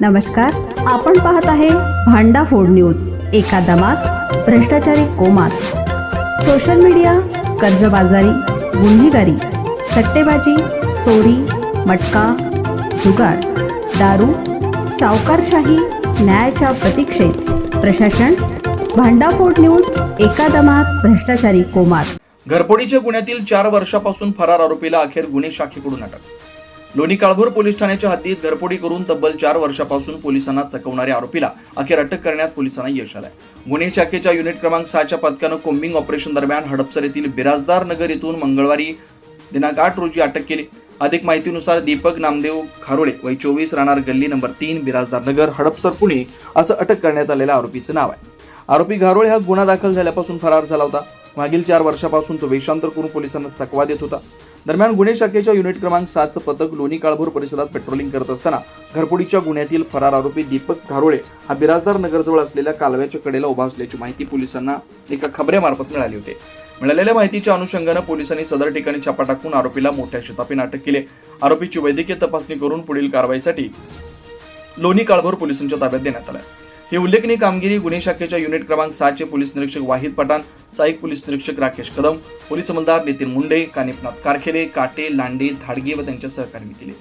नमस्कार आपण पाहत आहे भांडा फोड न्यूज एका दमात भ्रष्टाचारी कोमात. सोशल मीडिया कर्जबाजारी गुन्हेगारी सट्टेबाजी चोरी मटका जुगार दारू सावकारशाही न्यायाच्या प्रतीक्षेत. प्रशासन भांडाफोड न्यूज एका दमात भ्रष्टाचारी कोमात. घरफोडीच्या गुन्ह्यातील चार वर्षापासून फरार आरोपीला अखेर गुन्हे शाखेकडून अटक. लोणी काळभोर पोलीस ठाण्याच्या हद्दीत घरफोडी करून तब्बल चार वर्षापासून पोलिसांना चकवणाऱ्या आरोपीला अखेर अटक करण्यात पोलिसांना यश आलंय. गुन्हे शाखेच्या युनिट क्रमांक सहाच्या पथकानं कोम्बिंग ऑपरेशन दरम्यान हडपसर येथील बिराजदार नगर येथून मंगळवारी दिनांक आठ रोजी अटक केली. अधिक माहितीनुसार दीपक नामदेव खारोळे वय चोवीस राहणार गल्ली नंबर तीन बिराजदार नगर हडपसर पुणे असं अटक करण्यात आलेल्या आरोपीचं नाव आहे. आरोपी घारोळे हा गुन्हा दाखल झाल्यापासून फरार झाला होता. मागील चार वर्षापासून तो वेषांतर करून पोलिसांना चकवा देत होता. दरम्यान गुन्हे शाखेच्या युनिट क्रमांक सातचं पथक लोणी काळभोर परिसरात पेट्रोलिंग करत असताना घरपुडीच्या गुन्ह्यातील फरार आरोपी दीपक घारोळे हा बिराजदार नगरजवळ असलेल्या कालव्याच्या कडेला उभा असल्याची माहिती पोलिसांना एका खबऱ्यामार्फत मिळाली होती. मिळालेल्या माहितीच्या अनुषंगानं पोलिसांनी सदर ठिकाणी छापा टाकून आरोपीला मोठ्या शिताफीने अटक केली. आरोपीची वैद्यकीय तपासणी करून पुढील कारवाईसाठी लोणी काळभोर पोलिसांच्या ताब्यात देण्यात आलं. ही उल्लेखनीय कामगिरी गुन्हे शाखेच्या युनिट क्रमांक सहाचे पोलीस निरीक्षक वाहिद पठाण सहाय्यक पोलीस निरीक्षक राकेश कदम पोलीस अंमलदार नितीन मुंडे कानिपनाथ कारखेले काटे लांडे धाडगे व त्यांच्या सहकार्यांनी केले.